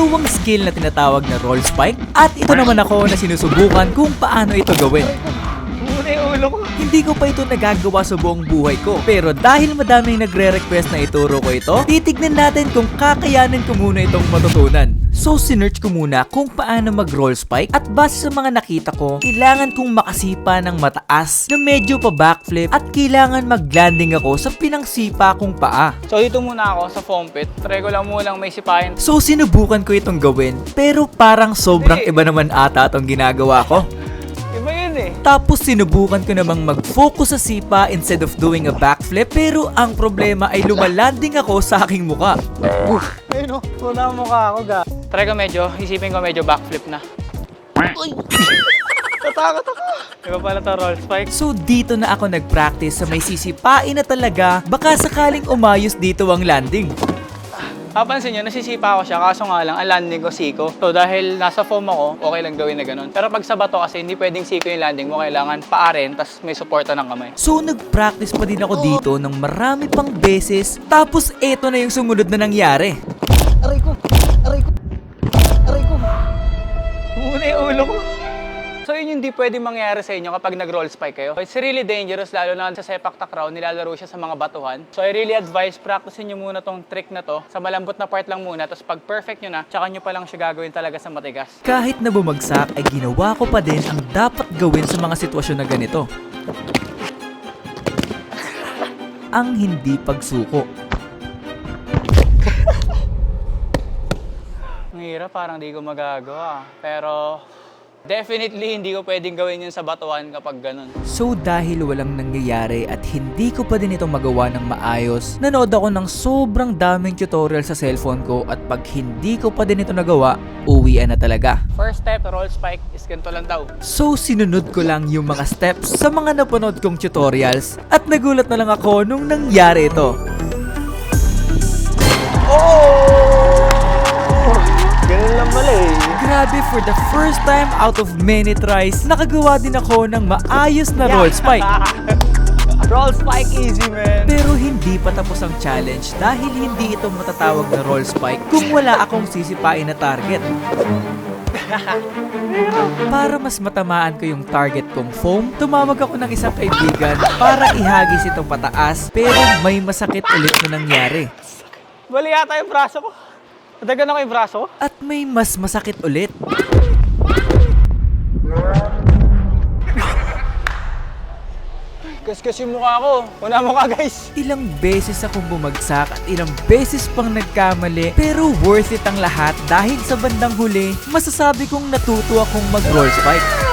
Ito ang skill na tinatawag na roll spike at ito naman ako na sinusubukan kung paano ito gawin. Muna yung ulo ko. Hindi ko pa ito nagagawa sa buong buhay ko. Pero dahil madaming nagre-request na ituro ko ito, titignan natin kung kakayanin ko muna itong matutunan. So sinearch ko muna kung paano mag-roll spike at base sa mga nakita ko, kailangan kong makasipa ng mataas na medyo pa backflip at kailangan mag-landing ako sa pinangsipa kong paa. So dito muna ako sa foam pit. Try ko lang munang may sipahin. So sinubukan ko itong gawin pero parang sobrang iba naman ata itong ginagawa ko. Eh. Tapos sinubukan ko namang mag-focus sa sipa instead of doing a backflip pero ang problema ay lumalanding ako sa aking muka. Ayun o. Wala ang mukha ako ga. Try ko medyo. Isipin ko medyo backflip na. Uy! Tatakot ako. Iba pala to roll spike. So dito na ako nag-practice sa may sisipain na talaga baka sakaling umayos dito ang landing. Papansin nyo, nasisipa ako siya, kaso nga lang, ang landing ko siko. So dahil nasa foam ako, okay lang gawin na ganun. Pero pag sa bato kasi, hindi pwedeng siko yung landing mo, kailangan paa rin, tas may suporta ng kamay. So nag-practice pa din ako dito ng marami pang beses tapos eto na yung sumunod na nangyari. Aray ko! Aray ko! Aray ko! Muna yung ulo ko. So yun yung hindi pwede mangyari sa inyo kapag nag-roll spike kayo. It's really dangerous lalo na sa sepak takraw, nilalaro siya sa mga batuhan. So I really advise practicein nyo muna tong trick na to sa malambot na part lang muna. Tapos pag perfect nyo na, tsaka nyo pa lang siya gagawin talaga sa matigas. Kahit na bumagsak ay ginawa ko pa din ang dapat gawin sa mga sitwasyon na ganito. ang hindi pagsuko. Ang hirap, parang di ko magagawa. Pero definitely hindi ko pwedeng gawin yun sa batuhan kapag ganun. So dahil walang nangyayari at hindi ko pa din ito magawa ng maayos, nanood ako ng sobrang daming tutorial sa cellphone ko at pag hindi ko pa din ito nagawa, uwian na talaga. First step, roll spike is ganito lang daw. So sinunod ko lang yung mga steps sa mga napanood kong tutorials at nagulat na lang ako nung nangyari ito. Grabe for the first time out of many tries, nakagawa din ako ng maayos na roll spike. roll spike easy, man. Pero hindi pa tapos ang challenge dahil hindi ito matatawag na roll spike kung wala akong sisipain na target. Para mas matamaan ko yung target kong foam, tumawag ako ng isang kaibigan para ihagis itong pataas pero may masakit ulit na nangyari. Bali yata yung braso ko. Madagan ako yung braso. At may mas masakit ulit. Kaskas yung mukha ko. Una mukha, guys. Ilang beses akong bumagsak at ilang beses pang nagkamali pero worth it ang lahat dahil sa bandang huli, masasabi kong natuto akong mag-roll spike.